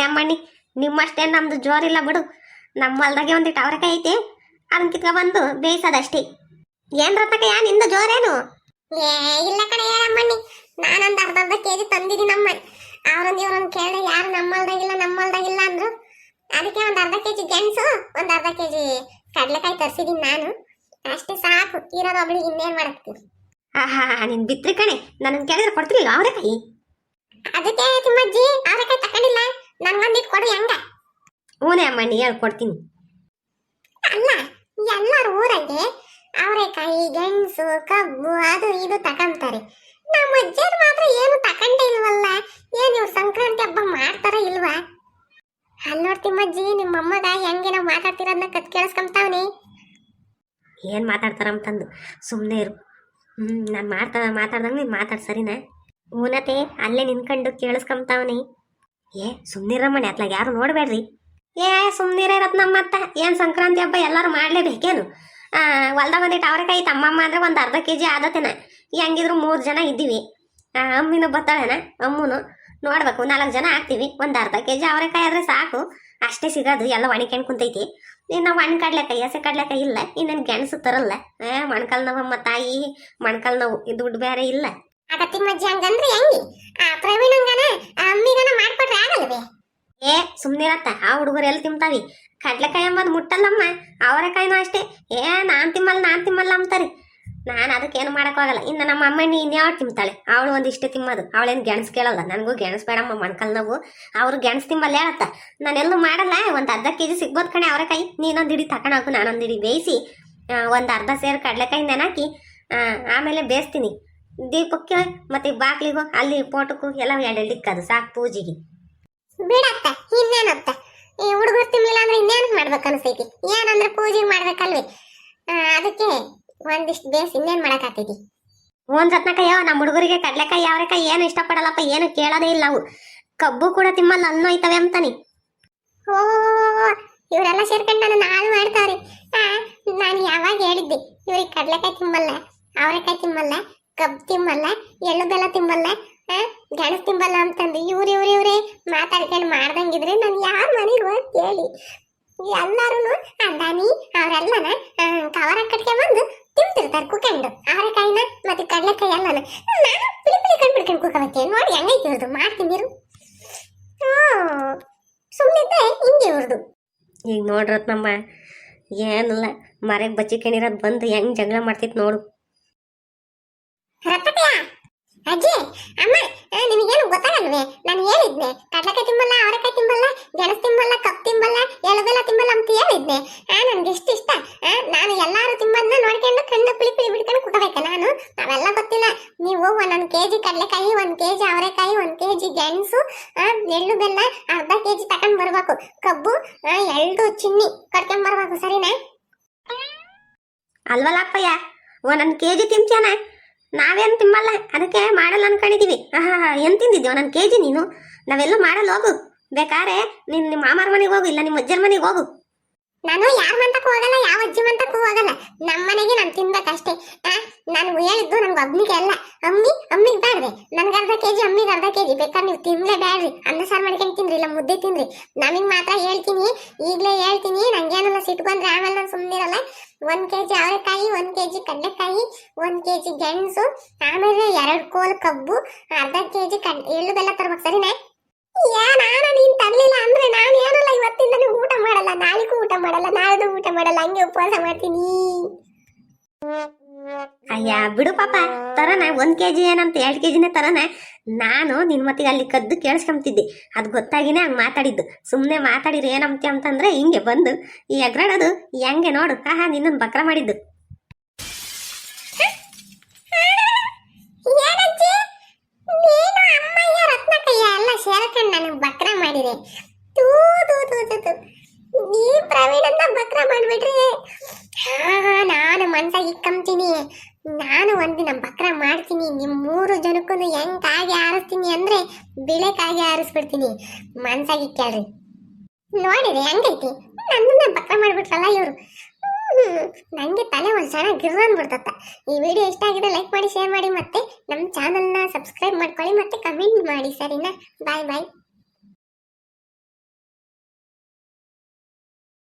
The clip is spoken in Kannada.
ಅಷ್ಟೇವೆ ನಿಮ್ಮಷ್ಟೇ ನಮ್ದು ಜೋರಿಲ್ಲ ಬಿಡು. ನಮ್ಮ ಹೊಲ್ದಾಗೆ ಒಂದಿಟ್ಟು ಅವರೆಕಾಯಿ ಐತೆ ಅದನ್ನ ಕಿತ್ಕೊ ಬಂದು ಬೇಯಿಸೋದಷ್ಟೇ. ಏನ್ ರತ್ನಕಯ್ಯ ನಿಂದು ಜೋರೇನು? ಏ ಇಲ್ಲ ಕಣೆ ಹೇಳಮ್ಮಣ್ಣಿ ನಾನೊಂದು ಅರ್ಧ ಅರ್ಧ ಕೆಜಿ ತಂದಿದ್ದೀನಮ್ಮ ಅವ್ರೊಂದು ಇವ್ರೊಂದು ಕೇಳಿದ್ರೆ ಯಾರು ನಮ್ಮಲ್ದಾಗಿಲ್ಲ ನಮ್ಮಲ್ದಾಗಿಲ್ಲ ಅಂದ್ರು. ಅದಕ್ಕೆ ಒಂದು ಅರ್ಧ ಕೆಜಿ ಗೆಣಸು ಒಂದು ಅರ್ಧ ಕೆಜಿ ಕಡಲೆಕಾಯಿ ತರಿಸಿದ್ದೀನಿ ನಾನು. ಅಷ್ಟೇ ಸಾಕು ಇರೋದು ಒಬ್ಳಿಗೆ ಇನ್ನೇನು ಮಾಡಕ್ತೀನಿ ಆಹಾ ನಿನ್ ಬಿತ್ರಿ ಕಣೆ. ನನ್ನ ಕೇಳಿದ್ರೆ ಕೊಡ್ತಿರ್ಲಿಲ್ಲ ಅವರೆಕಾಯಿ? ಅದಕ್ಕೆ ತಿಮ್ಮಜ್ಜಿ ಅವರೆಕಾಯಿ ತಕೊಂಡಿಲ್ಲ ನನ್ಗೊಂದಿಟ್ಟು ಕೊಡು ಹೆಂಗ? ನೀ ಅಮ್ಮಣ್ಣಿ ಹೇಳ್ಕೊಡ್ತೀನಿ ಅಲ್ಲ ಎಲ್ಲರೂ ಊರಲ್ಲಿ ಅವರೆಕಾಯಿ ಗೆಣಸು ಕಬ್ಬು ಅದು ಇದು ತಗೊಂತಾರೆ ನಮ್ಮ ಅಜ್ಜರು ಮಾತ್ರ ಏನು ತಕೊಂಡೇ ಇಲ್ವಲ್ಲ? ಏನು ಇವ್ರು ಸಂಕ್ರಾಂತಿ ಹಬ್ಬ ಮಾಡ್ತಾರ ಇಲ್ವಾ? ಅಲ್ಲಿ ನೋಡ್ತಿಮ್ಮಜ್ಜಿ ನಿಮ್ಮ ಅಮ್ಮಗ ಹೆಂಗೆ ನಾವು ಮಾತಾಡ್ತಿರೋದನ್ನ ಕತ್ ಕೇಳಿಸ್ಕೊಂತಾವನಿ ಏನು ಮಾತಾಡ್ತಾರಂತಂದು ಸುಮ್ಮನೆ ಇರು. ಹ್ಞೂ ನಾನು ಮಾಡ್ತಾ ಮಾತಾಡ್ದಂಗೆ ನೀನು ಮಾತಾಡ್ ಸರಿನಾ? ಊನತೆ ಅಲ್ಲೇ ನಿನ್ಕಂಡು ಕೇಳಿಸ್ಕೊಂತಾವನಿ ಏ ಸುಮ್ಮನಿರಮ್ಮಣ್ಣಿ ಅತ್ಲಾಗ ಯಾರು ನೋಡಬೇಡ್ರಿ. ಏ ಸುಮ್ಮನಿರ ರತ್ನಮ್ಮ ಅತ್ತ. ಏನು ಸಂಕ್ರಾಂತಿ ಹಬ್ಬ ಎಲ್ಲರೂ ಮಾಡಲೇಬೇಕೇನು? ಹೊಲ್ದಾಗ ಬಂದಿಟ್ಟು ಅವರೆಕಾಯಿ ತಮ್ಮಮ್ಮ ಅಂದ್ರೆ ಒಂದು ಅರ್ಧ ಕೆ ಜಿ ಆದತೇನ ಹೆಂಗಿದ್ರು ಮೂರು ಜನ ಇದ್ದೀವಿ. ಆ, ಅಮ್ಮಿನ ಬತ್ತಾಳೆನ? ಅಮ್ಮನು. ನೋಡ್ಬೇಕು ನಾಲ್ಕು ಜನ ಆಗ್ತೀವಿ. ಒಂದು ಅರ್ಧ ಕೆ ಜಿ ಅವರೆಕಾಯಿ ಆದ್ರೆ ಸಾಕು. ಅಷ್ಟೇ ಸಿಗೋದು ಎಲ್ಲ ಒಣಕ್ಯಾಂಡ್ ಕುಂತೈತಿ. ಇನ್ನು ಒಣ ಕಡ್ಲೆಕಾಯಿ ಹಸೆ ಕಡ್ಲೆಕಾಯಿ ಇಲ್ಲ. ಇನ್ನೇನು ಗೆಣಸು ತರಲ್ಲ. ಮೊಣಕಾಲ್ ನೋವಮ್ಮ ತಾಯಿ ಮಣ್ಕಲ್ ನೋವು ದುಡ್ಡು ಬೇರೆ ಇಲ್ಲ. ಆಗ ತಿಮ್ಮಜ್ಜಿ ಹಂಗಂದ್ರೆ ಹೆಂಗಿ? ಆ ಪ್ರವೀಣಂಗನ ಅಮ್ಮಿಗನ ಮಾಡ್ಕೊಟ್ರೆ ಆಗಲ್ವೇ? ಏ, ಸುಮ್ನಿರತ್ತ, ಆ ಹುಡುಗರು ಎಲ್ಲಿ ತಿಂತಾವಿ? ಕಡ್ಲೆಕಾಯಿ ಎಂಬುದು ಮುಟ್ಟಲ್ಲಮ್ಮ, ಅವರೆಕಾಯಿನೂ ಅಷ್ಟೇ. ಏ, ನಾನ್ ತಿಮ್ಮಲ್ಲ ನಾನ್ ತಿಮ್ಮಲ್ಲ ಅಂತಾರಿ ನಾನು ಅದಕ್ಕೇನು ಮಾಡೋಕ್ಕಾಗಲ್ಲ ಇನ್ನು ನಮ್ಮ ಅಮ್ಮಣ್ಣಿ ಇನ್ಯಾವ ತಿಂತಾಳೆ? ಅವಳು ಒಂದಿಷ್ಟು ತಿಮ್ಮದು. ಅವಳೇನು ಗೆಣಸು ಕೇಳಲ್ಲ. ನನಗೂ ಗೆಣಸು ಬೇಡಮ್ಮ ಮಣ್ಕಲ್ ನೋವು. ಅವ್ರು ಗೆಣಸು ತಿಂಬಲ್ಲ ಹೇಳತ್ತ. ನಾನೆಲ್ಲೂ ಮಾಡಲ್ಲ. ಒಂದು ಅರ್ಧ ಕೆ ಜಿ ಸಿಗ್ಬೋದು ಕಣೆ ಅವರೆಕಾಯಿ. ನೀನೊಂದು ಹಿಡಿ ತಗೊಂಡೋಗು ನಾನೊಂದು ಹಿಡಿ ಬೇಯಿಸಿ ಒಂದು ಅರ್ಧ ಸೇರು ಕಡಲೆಕಾಯಿ ನೆನಾಕಿ ಆಮೇಲೆ ಬೇಯಿಸ್ತೀನಿ ದೀಪಕ್ಕೆ ಮತ್ತೆ ಬಾಗ್ಲಿಗೂ ಅಲ್ಲಿ ಪೋಟಕ್ಕೂ ಎಲ್ಲ ಎರಡು ಇಕ್ಕದು ಸಾಕು ಪೂಜೆಗೆ. ಬಿಡತ್ತ ಇನ್ನೇನತ್ತ ಈ ಹುಡುಗರು ತಿನ್ಲಿಲ್ಲ ಅಂದ್ರೆ ಇನ್ನೇನು ಮಾಡ್ಬೇಕು ಅನ್ಸೈತಿ? ಏನಂದ್ರೆ ಪೂಜೆ ಮಾಡ್ಬೇಕಲ್ವಿ? ಅದಕ್ಕೆ ಒಂದಿಷ್ಟು ಬೇಸ್ ಇನ್ನೇನ್ ಮಾಡಕ್ಕಾಗ್ತೈತಿ? ಒಂದ್ ರತ್ನಕಾಯ ನಮ್ಮ ಹುಡುಗರಿಗೆ ಕಡ್ಲೆಕಾಯಿ ಯಾವರೆಕಾಯಿ ಏನು ಇಷ್ಟಪಡಲ್ಲಪ್ಪ ಏನು ಕೇಳೋದೇ ಇಲ್ಲ ಅವು. ಕಬ್ಬು ಕೂಡ ತಿಮ್ಮಲ್ಲ ಅನ್ನೋ ಐತವೆ ಅಂತಾನೆ. ಓ ಇವರೆಲ್ಲ ಸೇರ್ಕೊಂಡು ನನ್ನ ಹಾಳು ಮಾಡ್ತಾವ್ರಿ. ನಾನು ಯಾವಾಗ ಹೇಳಿದ್ದೆ ಇವ್ರಿಗೆ ಕಡಲೆಕಾಯಿ ತಿಂಬಲ್ಲ ಅವರೆಕಾಯಿ ತಿಂಬಲ್ಲ ಕಬ್ಬು ತಿಂಬಲ್ಲ ಎಳ್ಳು ಬೆಲ್ಲ ತಿಂಬಲ್ಲ ತಿಂಬಲ್ಲ ಅಂತಂದು ಇವ್ರು ಇವ್ರು ಇವ್ರೆ ಮಾತಾಡ್ಕೊಂಡು ಮಾಡ್ದಂಗಿದ್ರೆ ನಾನು ಯಾರ ಮನೆಗೆ ಹೋಗಿ ಕೇಳಿ. ಎಲ್ಲರೂ ಅದಾನಿ ಅವರೆಲ್ಲನ ಕವರ ಕಟ್ಕೊಂಬಂದು ತಿಂತಿರ್ತಾರೆ ಕುಕೊಂಡು ಅವರೆಕಾಯಿನ ಮತ್ತೆ ಕಡಲೆಕಾಯಿ ಎಲ್ಲನ ನಾನು ಪಿಳಿ ಪಿಳಿ ಕಣ್ ಬಿಡ್ಕೊಂಡು ಕುಕ್ಕವತ್ತೆ ನೋಡಿ ಹೆಂಗೈತಿ ಇವ್ರದ್ದು ಮಾಡ್ತೀನಿ ಇರು. ಸುಮ್ಮನಿದ್ದೆ ಹಿಂಗೆ ಇವ್ರದ್ದು ಈಗ ನೋಡ್ರಿ ನಮ್ಮ ಏನಿಲ್ಲ. ಮರೆಗೆ ಬಚ್ಚಿಕೊಂಡಿರೋದು ಬಂದು ಹೆಂಗ್ ಜಗಳ ಮಾಡ್ತಿತ್ತು ನೋಡು. ರತ್ತಕಯ್ಯ ಅಜ್ಜಿ, ಅಮ್ಮ ನಿಮಗೇನು ಗೊತ್ತಾಗಲ್ವೇ? ನಾನು ಹೇಳಿದ್ನೆ, ಕಡಲೆಕಾಯಿ ತಿಂಬಲ್ಲ, ಅವರೆಕಾಯಿ ತಿಂಬಲ್ಲ, ಗೆಣಸು ತಿಂಬಲ್ಲ, ಕಪ್ ತಿಂಬಲ್ಲ ಎಳಬೆಲ್ಲ ತಿಂಬಲ್ಲ ಅಂತ ಹೇಳಿದ್ನೆ. ಆ, ನನ್ಗೆ ಎಷ್ಟು ಇಷ್ಟ. ನಾನು ಎಲ್ಲಾರು ತಿಂಬದ್ನ ನೋಡ್ಕೊಂಡು ಕಣ್ಣು ಪುಳಿ ಪುಳಿ ಬಿಡ್ಕೊಂಡು ಕುಟಬೇಕು ನಾನು. ಅವೆಲ್ಲ ಗೊತ್ತಿಲ್ಲ. ನೀವು ಒಂದೊಂದು ಕೆ ಜಿ ಕಡಲೆಕಾಯಿ, ಒಂದು ಕೆ ಜಿ ಅವರೆಕಾಯಿ, ಒಂದು ಕೆ ಜಿ ಗೆಣಸು ಎಳ್ಳು ಬೆಲ್ಲ, ಅರ್ಧ ಕೆ ಜಿ ತಗೊಂಡು ಬರಬೇಕು. ಕಬ್ಬು ಎರಡು ಚಿನ್ನಿ ಕಟ್ಕೊಂಡು ಬರಬೇಕು, ಸರಿನಾ? ಅಲ್ವಲ್ಲಪ್ಪಯ್ಯ, ಒಂದೊಂದು ಕೆ ಜಿ ತಿಂತ್ಯಾನ? ನಾವೇನು ತಿಮ್ಮಲ್ಲ, ಅದಕ್ಕೆ ಮಾಡಲ್ಲ ಅನ್ಕೊಂಡಿದೀವಿ. ಆಹಾ, ಏನು ತಿಂದಿದ್ದೆ ನನ್ನ ಕೆ ಜಿ ನೀನು. ನಾವೆಲ್ಲ ಮಾಡಲ್ಲ, ಹೋಗು. ಬೇಕಾರೆ ನಿನ್ನ ನಿಮ್ಮ ಮಾಮಾರ ಮನೆಗೆ ಹೋಗು, ಇಲ್ಲ ನಿಮ್ಮ ಅಜ್ಜರ ಮನೆಗೆ ಹೋಗು. ನಾನು ಯಾರ ಮಂತಕ್ಕೂ ಹೋಗಲ್ಲ, ಯಾವ ಅಜ್ಜಿ ಮಂತಕ್ಕೂ ಹೋಗಲ್ಲ. ನಮ್ಮ ಮನೆಗೆ ನಾನು ತಿನ್ಬೇಕಷ್ಟೇ. ಅಲ್ಲ. ಅಮ್ಮಿ ಅಮ್ಮಿಗೆ ಬೇಡ್ರಿ ನನ್ಗೆ ಅರ್ಧ ಕೆಜಿ, ಅಮ್ಮಿಗೆ ಅರ್ಧ ಕೆಜಿ ಬೇಕಾದ್ರೆ ನೀವು ತಿನ್ಲೇ ಬೇಡ್ರಿ ಅನ್ನ ಸಾರು ಮಾಡ್ಕೊಂಡು ತಿನ್ರಿ, ಇಲ್ಲ ಮುದ್ದೆ ತಿನ್ರಿ. ನಮಗೆ ಮಾತ್ರ ಹೇಳ್ತೀನಿ, ಈಗಲೇ ಹೇಳ್ತೀನಿ. ನಂಗೇನೆಲ್ಲ ಸಿಟ್ಟು ಬಂದ್ರೆ ಆಮೇಲೆ ನಾನು ಸುಮ್ಮನಿರಲ್ಲ ಒಂದ್ ಕೆಜಿ ಅವರೆಕಾಯಿ, ಒಂದ್ ಕೆಜಿ ಕಡಲೆಕಾಯಿ, ಒಂದ್ ಕೆಜಿ ಗೆಣಸು, ಆಮೇಲೆ ಎರಡು ಕೋಲ್ ಕಬ್ಬು, ಅರ್ಧ ಕೆಜಿ ಕಡ್, ಎಳ್ಳು ಬೆಲ್ಲ ತರ್ಬೇಕು, ಸರಿನಾ? ಯಾ, ನಾನು ನೀನ್ ತರ್ಲಿಲ್ಲ ಅಂದ್ರೆ ನಾನು ಏನಲ್ಲ ಊಟ ಮಾಡಲ್ಲ. ನಾಳೆಗೂ ಊಟ ಮಾಡಲ್ಲ, ನಾಳೆದು ಊಟ ಮಾಡಲ್ಲ. ಹಂಗೆ ಉಪವಾಸ ಮಾಡ್ತೀನಿ. ಅಯ್ಯ, ಬಿಡು ಪಾಪ. ತರನ ಒಂದ್ ಕೆಜಿ ಏನಂತ ಎರಡು ಕೆ ಜಿನೇ ತರನ ನಾನು ನಿನ್ ಮತ್ತಿಗೆ ಅಲ್ಲಿ ಕದ್ದು ಕೇಳಿಸ್ಕೊಂತಿದ್ದೆ ಅದು ಗೊತ್ತಾಗಿನೇ ಹಂಗ್ ಮಾತಾಡಿದ್ದು. ಸುಮ್ಮನೆ ಮಾತಾಡಿರಿ ಏನಂತೆ ಅಂತಂದ್ರೆ ಹಿಂಗೆ ಬಂದು ಈ ಎಗ್ರಾಡೋದು ಹೆಂಗೆ ನೋಡು. ಹಾ ನಿನ್ನನ್ನು ಬಕ್ರ ಮಾಡಿದ್ದು. ಬಕ್ರ ಮಾಡಿದೆ. ಈ ಪ್ರವೀಣನ್ನ ಬಕ್ರ ಮಾಡ್ಬಿಟ್ರಿ ಹಾ, ನಾನು ಮನ್ಸಾಗಿ ಇಕ್ಕಂತೀನಿ ನಾನು ಒಂದಿನ ಬಕ್ರ ಮಾಡ್ತೀನಿ. ನಿಮ್ಮ ಮೂರು ಜನಕ್ಕೂ ಹೆಂಗ್ ಕಾಗೆ ಆರಿಸ್ತೀನಿ ಅಂದ್ರೆ ಬಿಳೆ ಕಾಗೆ ಆರಿಸ್ಬಿಡ್ತೀನಿ. ಮನ್ಸಾಗಿ ಕೇಳ್ರಿ. ನೋಡಿರಿ, ಹೆಂಗೈತಿ? ನನ್ನನ್ನ ಬಕ್ರ ಮಾಡ್ಬಿಟ್ರಲ್ಲ ಇವರು. ನನಗೆ ತಲೆ ಒಂದು ಸಣ್ಣ ಗಿರ್ರ ಅಂದ್ಬಿಡ್ತತ್ತ ಈ ವಿಡಿಯೋ ಇಷ್ಟ ಆಗಿದೆ ಲೈಕ್ ಮಾಡಿ, ಶೇರ್ ಮಾಡಿ ಮತ್ತೆ ನಮ್ಮ ಚಾನಲ್ನ ಸಬ್ಸ್ಕ್ರೈಬ್ ಮಾಡ್ಕೊಳ್ಳಿ ಮತ್ತೆ ಕಮೆಂಟ್ ಮಾಡಿ, ಸರಿನಾ? ಬಾಯ್ ಬಾಯ್.